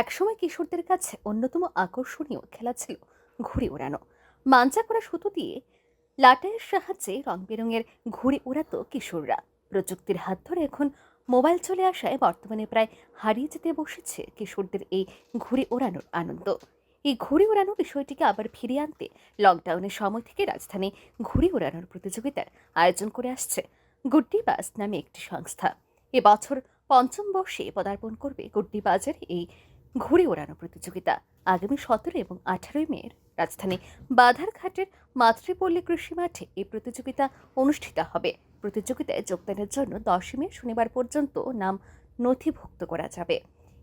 একসময় কিশোরদের কাছে অন্যতম আকর্ষণীয় খেলা ছিল ঘুড়ি ওড়ানো। মাঞ্চা করা সুতো দিয়ে লাটাইয়ের সাহায্যে রং বেরঙের ঘুড়ি ওড়াতো কিশোররা। প্রযুক্তির হাত ধরে এখন মোবাইল চলে আসায় বর্তমানে প্রায় হারিয়ে যেতে বসেছে কিশোরদের এই ঘুড়ি ওড়ানোর আনন্দ। এই ঘুড়ি ওড়ানো বিষয়টিকে আবার ফিরিয়ে আনতে লকডাউনের সময় থেকে রাজধানী ঘুড়ি ওড়ানোর প্রতিযোগিতার আয়োজন করে আসছে গুড্ডি বাস নামে একটি সংস্থা। এবছর পঞ্চম বর্ষে পদার্পণ করবে গুড্ডি বাজার এই ঘুড়ি ওড়ানো প্রতিযোগিতা। আগামী সতেরো এবং আঠারোই মে রাজধানী বাধারঘাটের মাতৃপল্লী কৃষি মাঠে এই প্রতিযোগিতা অনুষ্ঠিত হবে। প্রতিযোগিতায় যোগদানের জন্য দশই মে শনিবার পর্যন্ত নাম নথিভুক্ত করা যাবে।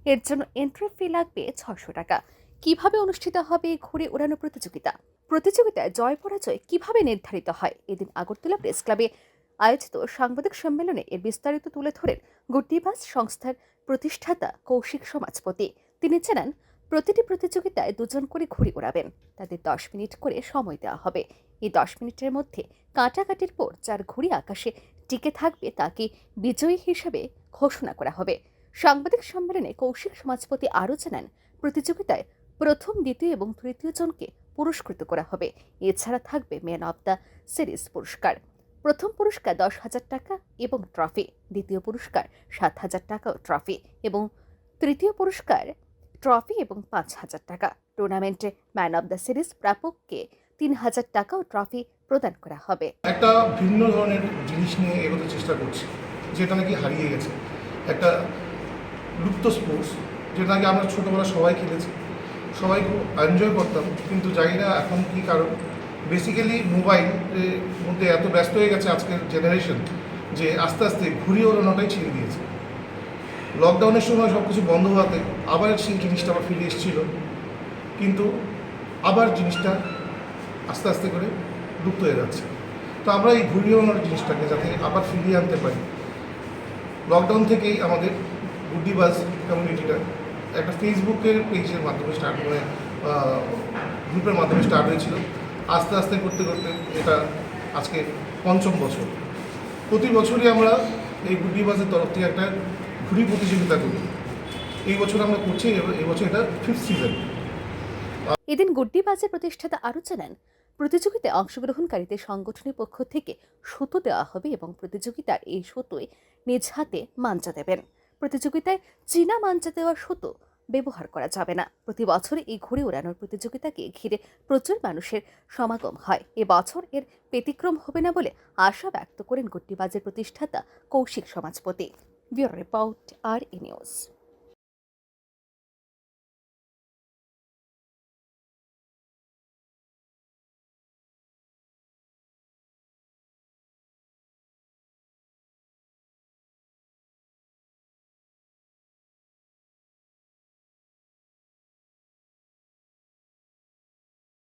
এর জন্য এন্ট্রি ফি লাগবে ছশো টাকা। কীভাবে অনুষ্ঠিত হবে ঘুড়ি ওড়ানো প্রতিযোগিতা? প্রতিযোগিতায় জয় পরাজয় কীভাবে নির্ধারিত হয়? এদিন আগরতলা প্রেস ক্লাবে আয়োজিত সাংবাদিক সম্মেলনে এর বিস্তারিত তুলে ধরেন গুড্ডিবাস সংস্থার প্রতিষ্ঠাতা কৌশিক সমাজপতি। তিনি জানান প্রতিটি প্রতিযোগিতায় দুজন করে ঘুড়ি ওড়াবেন। তাদের দশ মিনিট করে সময় দেওয়া হবে। এই দশ মিনিটের মধ্যে কাটাকাটির পর যার ঘুড়ি আকাশে টিকে থাকবে তাকে বিজয়ী হিসেবে ঘোষণা করা হবে। সাংবাদিক সম্মেলনে কৌশিক সমাজপতি আরও জানান, প্রতিযোগিতায় প্রথম, দ্বিতীয় এবং তৃতীয় জনকে পুরস্কৃত করা হবে। এছাড়া থাকবে ম্যান অব দ্য সিরিজ পুরস্কার। প্রথম পুরস্কার দশ হাজার টাকা এবং ট্রফি। দ্বিতীয় পুরস্কার সাত হাজার টাকা ও ট্রফি এবং তৃতীয় পুরস্কার ট্রফি এবং পাঁচ হাজার টাকা। টুর্নামেন্টে ম্যান অব দ্য সিরিজ প্রাপককে তিন হাজার টাকা ট্রফি প্রদান করা হবে। একটা ভিন্ন ধরনের জিনিস নিয়ে এগোতে চেষ্টা করছি, যেটা নাকি হারিয়ে গেছে। একটা লুপ্ত স্পোর্টস যেটা নাকি আমরা ছোটোবেলা সবাই খেলেছি। সবাই খুব এনজয় করতাম, কিন্তু জানি না এখন কি কারণ। বেসিক্যালি মোবাইলের মধ্যে এত ব্যস্ত হয়ে গেছে আজকের জেনারেশন যে আস্তে আস্তে ঘুরিয়ে ওড়ানোটাই ছেড়ে দিয়েছে। লকডাউনের সময় সব কিছু বন্ধ হওয়াতে আবার সেই জিনিসটা আবার ফিরে এসেছিল। কিন্তু আবার জিনিসটা আস্তে আস্তে করে লুপ্ত হয়ে যাচ্ছে। তো আমরা এই ঘুরিয়ে ওড়ানোর জিনিসটাকে যাতে আবার ফিরিয়ে আনতে পারি। লকডাউন থেকেই আমাদের বুদ্ধিবাজ কমিউনিটিটা একটা ফেসবুকের পেজের মাধ্যমে স্টার্ট করে গ্রুপের মাধ্যমে স্টার্ট হয়েছিল। আস্তে আস্তে করতে করতে এটা আজকে পঞ্চম বছর। প্রতি বছরই আমরা এই বুদ্ধিবাজের তরফ থেকে একটা ঘুড়ি প্রতিযোগিতা করি। এই বছর আমরা করছি এব- এই বছর এটা ফিফথ সিজন এদিন গুড্ডি বাজের প্রতিষ্ঠাতা আরও জানান, প্রতিযোগিতায় অংশগ্রহণকারীদের সংগঠনের পক্ষ থেকে সুতো দেওয়া হবে এবং প্রতিযোগিতার এই সুতোয় নিজ হাতে মাঞ্চা দেবেন। প্রতিযোগিতায় চীনা মাঞ্চা দেওয়া সুতো ব্যবহার করা যাবে না। প্রতি বছর এই ঘুরে ওড়ানোর প্রতিযোগিতাকে ঘিরে প্রচুর মানুষের সমাগম হয়। এবছর এর ব্যতিক্রম হবে না বলে আশা ব্যক্ত করেন গুড্ডিবাজের প্রতিষ্ঠাতা কৌশিক সমাজপতি। we report our innards.